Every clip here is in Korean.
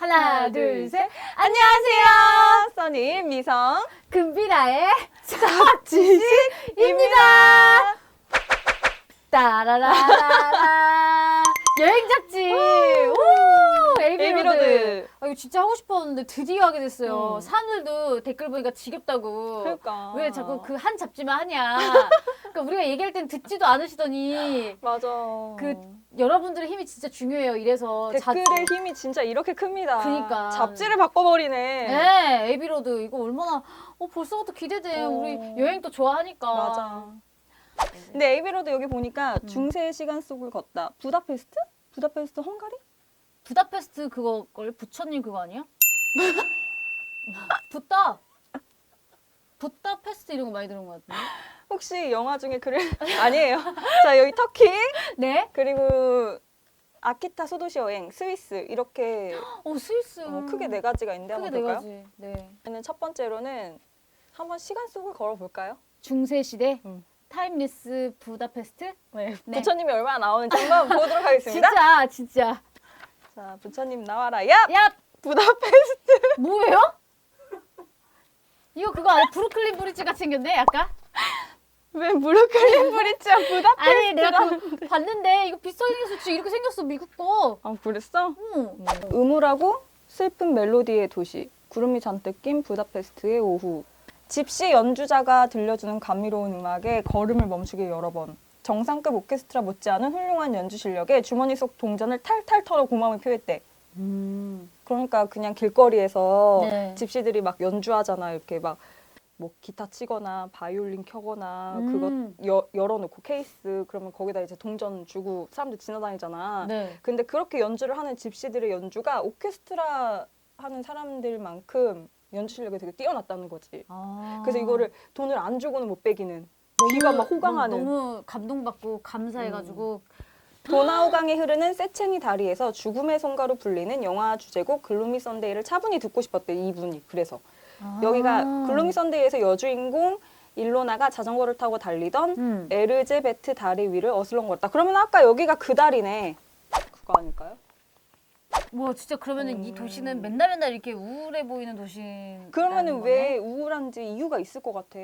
하나, 둘, 셋. 안녕하세요. 써니 미성 금비라의 지식입니다. 따라라라라. 여행 잡지. 오, 에이비로드. 에이비로드. 아, 이거 진짜 하고 싶었는데 드디어 하게 됐어요. 음. 사람들도 댓글 보니까 지겹다고. 그러니까 왜 자꾸 그 한 잡지만 하냐. 그러니까 우리가 얘기할 땐 듣지도 않으시더니 맞아. 그 여러분들의 힘이 진짜 중요해요. 이래서 댓글의 힘이 진짜 이렇게 큽니다. 그니까. 잡지를 바꿔버리네. 네, 에이비로드 이거 얼마나 어 벌써부터 기대돼. 어. 우리 여행 또 좋아하니까. 맞아. 근데 에이비로드 여기 보니까 음. 중세의 시간 속을 걷다. 부다페스트? 부다페스트 헝가리? 부다페스트 그거 걸 부처님 그거 아니야? 붓다. 부다페스트 이런 거 많이 들은 것 같은데. 혹시 영화 중에 그래 아니에요. 자 여기 터키 네? 그리고 아키타 소도시 여행, 스위스 이렇게 어 스위스. 어, 크게 네 가지가 있는데 크게 한번 네 볼까요? 가지. 네. 저는 첫 번째로는 한번 시간 속을 걸어볼까요? 중세 시대 음. 타임리스 부다페스트. 네. 네. 부처님이 얼마나 나오는지 한번 보도록 하겠습니다. 진짜 진짜. 자, 부처님 나와라. 야! 야 부다페스트. 뭐예요? 이거 그거 아니야? 브루클린 브릿지 같이 생겼네 약간? 왜 브루클린 브릿지야 부다페스트? 아니 내가 그 봤는데 이거 비슷하게 생겼어 이렇게 생겼어 미국 거. 아, 그랬어? 응. 음울하고 슬픈 멜로디의 도시. 구름이 잔뜩 낀 부다페스트의 오후. 집시 연주자가 들려주는 감미로운 음악에 걸음을 멈추게 여러 번. 정상급 오케스트라 못지않은 훌륭한 연주 실력에 주머니 속 동전을 탈탈 털어 고마움을 표했대. 음. 그러니까 그냥 길거리에서 네. 집시들이 막 연주하잖아. 이렇게 막 뭐 기타 치거나 바이올린 켜거나 음. 그거 여, 열어놓고 케이스 그러면 거기다 이제 동전 주고 사람들 지나다니잖아. 네. 근데 그렇게 연주를 하는 집시들의 연주가 오케스트라 하는 사람들만큼 연주 실력이 되게 뛰어났다는 거지. 아. 그래서 이거를 돈을 안 주고는 못 빼기는. 너무- 귀가 막 호강하는. 너무, 너무 감동받고 감사해가지고 도나우강에 흐르는 세체니 다리에서 죽음의 송가로 불리는 영화 주제곡 글루미 선데이를 차분히 듣고 싶었대 이분이 그래서 아. 여기가 글루미 선데이에서 여주인공 일로나가 자전거를 타고 달리던 음. 에르제베트 다리 위를 어슬렁거렸다 그러면 아까 여기가 그 다리네 그거 아닐까요? 와 진짜 그러면은 이 음. 도시는 맨날 맨날 이렇게 우울해 보이는 도시. 그러면은 왜 우울한지 이유가 있을 것 같아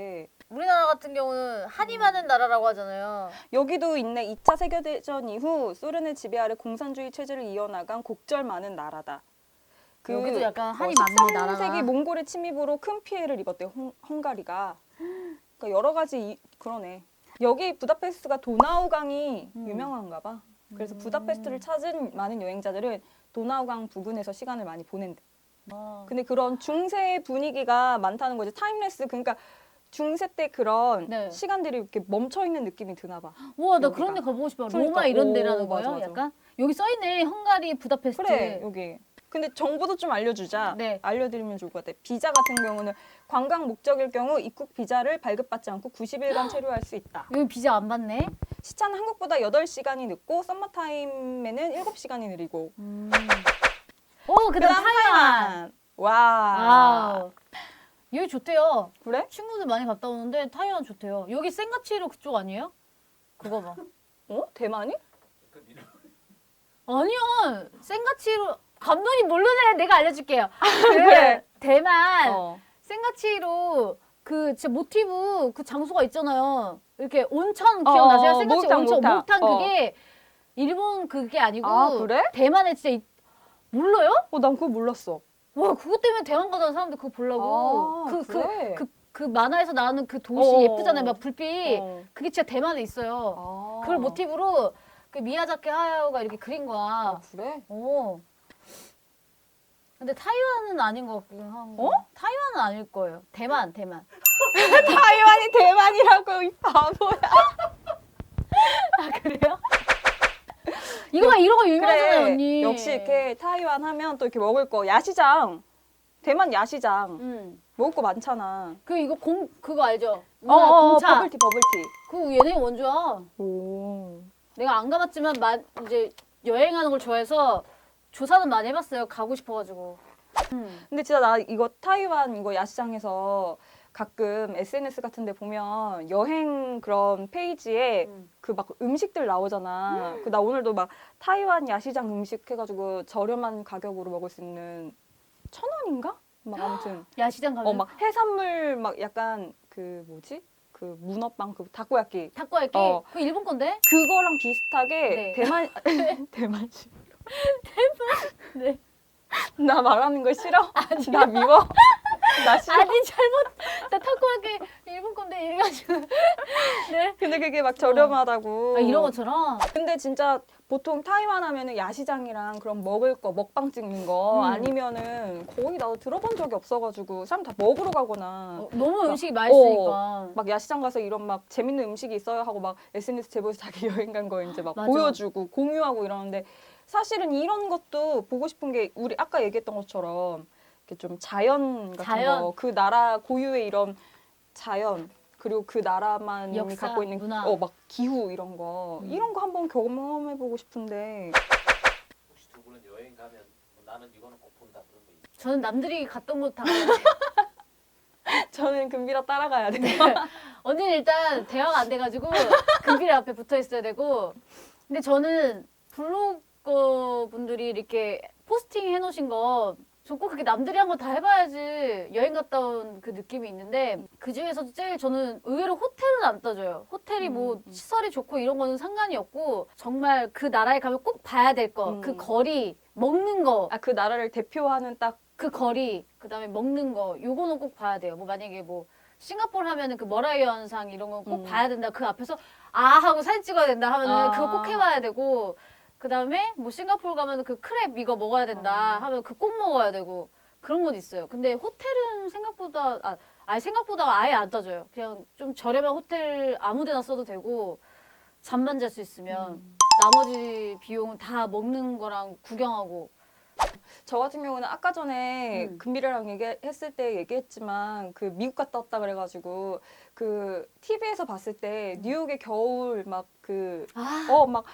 우리나라 같은 경우는 한이 많은 나라라고 하잖아요. 여기도 있네 2차 세계대전 이후 소련의 지배 아래 공산주의 체제를 이어나간 곡절 많은 나라다 그 여기도 약간 한이 어, 많네 나라가. 13세기 몽골의 침입으로 큰 피해를 입었대 헝, 헝가리가. 그러니까 여러 가지 이- 그러네. 여기 부다페스트가 도나우강이 음. 유명한가 봐. 그래서 음. 부다페스트를 찾은 많은 여행자들은 도나우강 부근에서 시간을 많이 보낸대. 아. 근데 그런 중세의 분위기가 많다는 거지. 타임레스 그러니까 중세 때 그런 네. 시간들이 이렇게 멈춰 있는 느낌이 드나 봐. 우와 나 여기가. 그런 데 가보고 싶어. 그러니까. 로마 이런 오, 데라는 맞아, 거예요? 맞아. 약간 여기 써 있네 헝가리 부다페스트. 그래 여기. 근데 정보도 좀 알려주자. 네. 알려드리면 좋을 것 같아. 비자 같은 경우는 관광 목적일 경우 입국 비자를 발급받지 않고 90일간 체류할 수 있다. 여기 비자 안 받네. 시차는 한국보다 8시간이 늦고 썸머 타임에는 7시간이 느리고. 음. 오 그다음 그다음 타이완. 와. 와우. 여기 좋대요. 그래? 친구들 많이 갔다 오는데 타이완 좋대요. 여기 센가치로 그쪽 아니에요? 그거 봐. 어? 대만이? 아니야. 센가치로 감독님 모르네. 내가 알려줄게요. 그 그래. 대만 어. 센가치로 그 진짜 모티브 그 장소가 있잖아요. 이렇게 온천 기억나세요? 어, 센가치 목욕탕, 온천 목욕탕. 목탕 어. 그게 일본 그게 아니고 아, 그래? 대만에 진짜 이- 몰라요? 어, 난 그거 몰랐어. 와 그것 때문에 대만 가잖아 사람들 그거 보려고 아, 그그그 그래? 그, 만화에서 나오는 그 도시 어. 예쁘잖아요 막 불빛 어. 그게 진짜 대만에 있어요 아. 그걸 모티브로 그 미야자키 하야오가 이렇게 그린 거야 아, 그래? 어 근데 타이완은 아닌 것 같긴 하고 어? 타이완은 아닐 거예요 대만 대만 타이완이 대만이라고 이 바보야. 아 그래요? 이거 봐 이런 거 유명하잖아요. 언니 역시 이렇게 타이완 하면 또 이렇게 먹을 거 야시장. 대만 야시장. 음. 먹을 거 많잖아. 그 이거 공 그거 알죠? 어, 우리나라 어, 공차 버블티 버블티. 그 얘네 원조야 오. 내가 안 가봤지만 마, 이제 여행하는 걸 좋아해서 조사는 많이 해봤어요. 가고 싶어가지고. 음. 근데 진짜 나 이거 타이완 이거 야시장에서 가끔 SNS 같은 데 보면 여행 그런 페이지에 음. 그 막 음식들 나오잖아. 그 나 오늘도 막 타이완 야시장 음식 해가지고 저렴한 가격으로 먹을 수 있는 천 원인가? 막 아무튼 야시장 가면 어 막 해산물 막 약간 그 뭐지? 그 문어빵 그 다코야끼 타코야끼 어. 그 일본 건데? 그거랑 비슷하게 네. 대만 대만식 네. 나 말하는 거 싫어? 나 미워? 나 싫어? 아니 잘못 나 타코야끼 일본 건데 이래가지고 네. 근데 그게 막 저렴하다고. 아, 이런 것처럼 근데 진짜 보통 타이완 하면은 야시장이랑 그런 먹을 거 먹방 찍는 거 음. 아니면은 거의 나도 들어본 적이 없어가지고 사람 다 먹으러 가거나 어, 너무 막- 음식이 맛있으니까 막 야시장 가서 이런 막 재밌는 음식이 있어요 하고 막 SNS 제보해서 자기 여행 간 거 이제 막 맞아. 보여주고 공유하고 이러는데 사실은 이런 것도 보고 싶은 게 우리 아까 얘기했던 것처럼 이렇게 좀 자연 같은 자연. 거 그 나라 고유의 이런 자연 그리고 그 나라만 역사, 갖고 있는 문화. 어 막 기후 이런 거 음. 이런 거 한번 경험해 보고 싶은데 혹시 두 분은 여행 가면 뭐 나는 이거는 꼭 본다 그런 거 있어요? 저는 남들이 갔던 곳다 저는 금비라 따라가야 돼요. 언니는 일단 대화가 안 돼가지고 금필 앞에 붙어 있어야 되고 근데 저는 블로거 분들이 이렇게 포스팅 해놓으신 거 저꼭 그렇게 남들이 한 거 다 해봐야지 여행 갔다 온 그 느낌이 있는데 그 중에서도 제일 저는 의외로 호텔은 안 떠줘요. 호텔이 뭐 음, 음. 시설이 좋고 이런 거는 상관이 없고 정말 그 나라에 가면 꼭 봐야 될 거, 그 음. 거리, 먹는 거, 아 그 나라를 대표하는 딱 그 거리, 그 다음에 먹는 거, 요거는 꼭 봐야 돼요. 뭐 만약에 뭐 싱가포르 하면은 그 머라이 현상 이런 건 꼭 음. 봐야 된다. 그 앞에서 아 하고 사진 찍어야 된다 하면은 아. 그거 꼭 해봐야 되고 그 다음에 뭐 싱가포르 가면은 그 크랩 이거 먹어야 된다 아. 하면 그 꼭 먹어야 되고 그런 건 있어요. 근데 호텔은 생각보다 아 아예 생각보다 아예 안 떠줘요. 그냥 좀 저렴한 호텔 아무데나 써도 되고 잠만 잘 수 있으면 음. 나머지 비용은 다 먹는 거랑 구경하고 저 같은 경우는 아까 전에 음. 금비라랑 얘기했을 때 얘기했지만 그 미국 갔다 왔다 그래가지고 그 TV에서 봤을 때 뉴욕의 겨울 막 그 아 어 막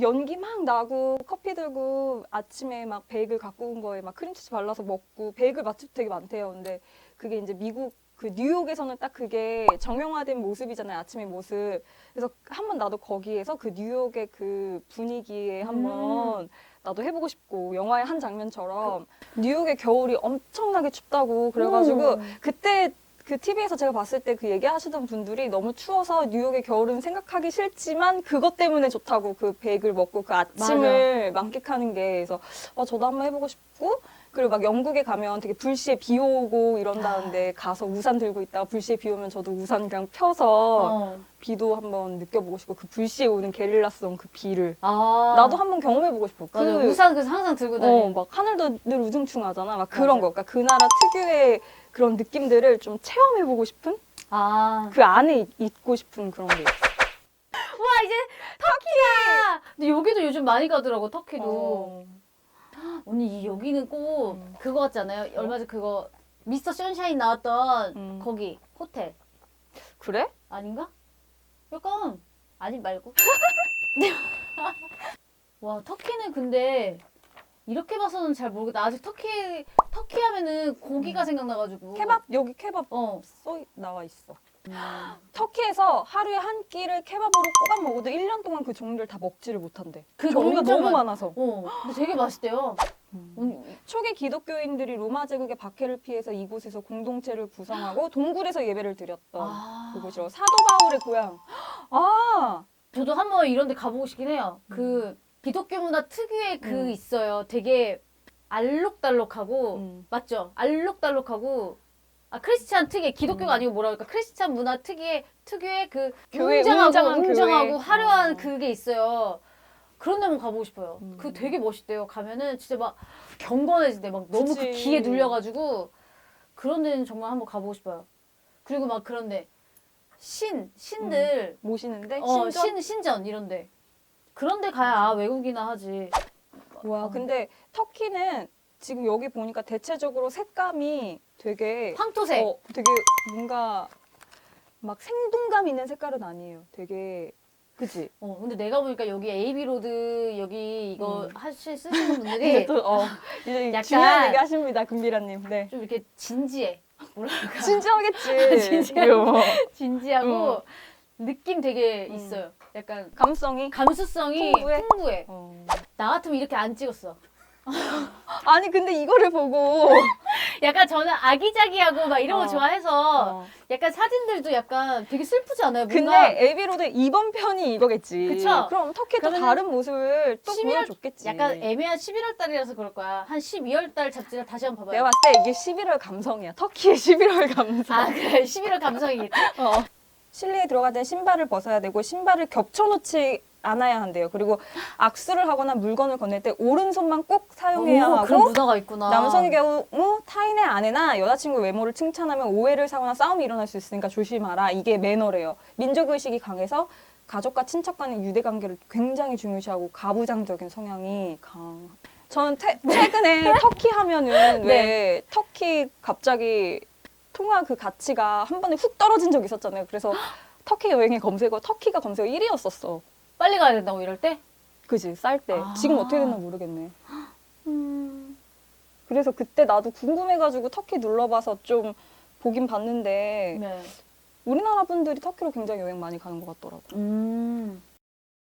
연기 막 나고 커피 들고 아침에 막 베이글 갖고 온 거에 막 크림치즈 발라서 먹고 베이글 맛집 되게 많대요. 근데 그게 이제 미국 그 뉴욕에서는 딱 그게 정형화된 모습이잖아요. 아침의 모습. 그래서 한번 나도 거기에서 그 뉴욕의 그 분위기에 한번 나도 해보고 싶고 영화의 한 장면처럼 뉴욕의 겨울이 엄청나게 춥다고 그래가지고 음. 그때 그 TV에서 제가 봤을 때 그 얘기하시던 분들이 너무 추워서 뉴욕의 겨울은 생각하기 싫지만 그것 때문에 좋다고 그 베이글 먹고 그 아침을 만끽하는 게. 그래서 어, 저도 한번 해보고 싶고 그리고 막 영국에 가면 되게 불시에 비 오고 이런다는데 가서 우산 들고 있다가 불시에 비 오면 저도 우산 그냥 펴서 어. 비도 한번 느껴보고 싶고 그 불시에 오는 게릴라성 그 비를 아. 나도 한번 경험해보고 싶어. 맞아. 그 우산 그래서 항상 들고 다니. 어, 막 하늘도 늘 우중충하잖아. 막 그런 맞아. 거. 그러니까 그 나라 특유의 그런 느낌들을 좀 체험해보고 싶은? 아. 그 안에 있- 있고 싶은 그런 게 있어. 와 이제 터키야. 근데 여기도 요즘 많이 가더라고 터키도. 어. 언니 이 여기는 꼭 음. 그거 같잖아요. 얼마 전 그거 미스터 선샤인 나왔던 음. 거기 호텔 그래? 아닌가? 약간 아니 말고. 와 터키는 근데 이렇게 봐서는 잘 모르겠다. 아직 터키 터키 하면은 고기가 생각나가지고. 케밥? 여기 케밥 어. 써 나와 있어. 터키에서 하루에 한 끼를 케밥으로 꼬박 먹어도 1년 동안 그 종류를 다 먹지를 못한대. 그 종류가 엄청 너무 많- 많아서. 어. 근데 되게 맛있대요. 음. 언니, 초기 기독교인들이 로마 제국의 박해를 피해서 이곳에서 공동체를 구성하고 동굴에서 예배를 드렸던 아. 그곳이라고 사도 바울의 고향. 아, 저도 한번 이런 데 가보고 싶긴 해요. 그 기독교 문화 특유의 그 음. 있어요. 되게 알록달록하고 음. 맞죠? 알록달록하고 아 크리스찬 특유의 기독교가 음. 아니고 뭐라 그럴까? 크리스찬 문화 특유의 특유의 그 교회, 웅장하고 웅장한 웅장하고 교회. 화려한 어. 그게 있어요. 그런 데 한번 가보고 싶어요. 음. 그거 되게 멋있대요. 가면은 진짜 막 경건해지대. 막 너무 그 그치. 기에 눌려가지고 그런 데는 정말 한번 가보고 싶어요. 그리고 막 그런데 신 신들 모시는데 어, 신전? 신, 신전 이런데 그런데 가야 아, 외국이나 하지. 와, 어. 근데 터키는 지금 여기 보니까 대체적으로 색감이 되게 황토색. 어, 되게 뭔가 막 생동감 있는 색깔은 아니에요. 되게 그지? 어, 근데 내가 보니까 여기 AB 로드 여기 이거 음. 하실 쓰시는 이제 분들이 또 어, 이제 약간- 중요한 얘기 하십니다, 금비라님. 네. 좀 이렇게 진지해. 뭐랄까 진지하겠지. 진지하게. 어. 진지하고 응. 느낌 되게 음. 있어요. 약간 감성이. 감수성이 풍부해? 풍부해. 어. 나 같으면 이렇게 안 찍었어. 아니 근데 이거를 보고 약간 저는 아기자기하고 막 이런 거 어. 좋아해서 어. 약간 사진들도 약간 되게 슬프지 않아요? 뭔가 근데 에비로드 이번 편이 이거겠지. 그쵸? 그럼 터키의 또 그러면은 다른 모습을 또 11월 보여줬겠지. 약간 애매한 11월 달이라서 그럴 거야. 한 12월 달 잡지를 다시 한번 봐봐요. 내가 봤을 때 이게 11월 감성이야. 터키의 11월 감성. 아 그래 11월 감성이겠지. 어. 실내에 들어갈 때 신발을 벗어야 되고 신발을 겹쳐놓지 않아야 한대요. 그리고 악수를 하거나 물건을 건넬 때 오른손만 꼭 사용해야 오, 그런 하고 문화가 있구나. 남성의 경우 타인의 아내나 여자친구 외모를 칭찬하면 오해를 사거나 싸움이 일어날 수 있으니까 조심하라. 이게 매너래요. 민족 의식이 강해서 가족과 친척 간의 유대 관계를 굉장히 중요시하고 가부장적인 성향이 강. 저는 퇴- 최근에 터키 하면은 네. 왜 터키 갑자기 통화 그 가치가 한 번에 훅 떨어진 적이 있었잖아요. 그래서 터키 여행의 검색어 터키가 검색어 1위였었어. 빨리 가야 된다고 이럴 때? 그지 쌀 때. 아. 지금 어떻게 됐나 모르겠네. 그래서 그때 나도 궁금해가지고 터키 눌러봐서 좀 보긴 봤는데 네. 우리나라 분들이 터키로 굉장히 여행 많이 가는 것 같더라고. 음.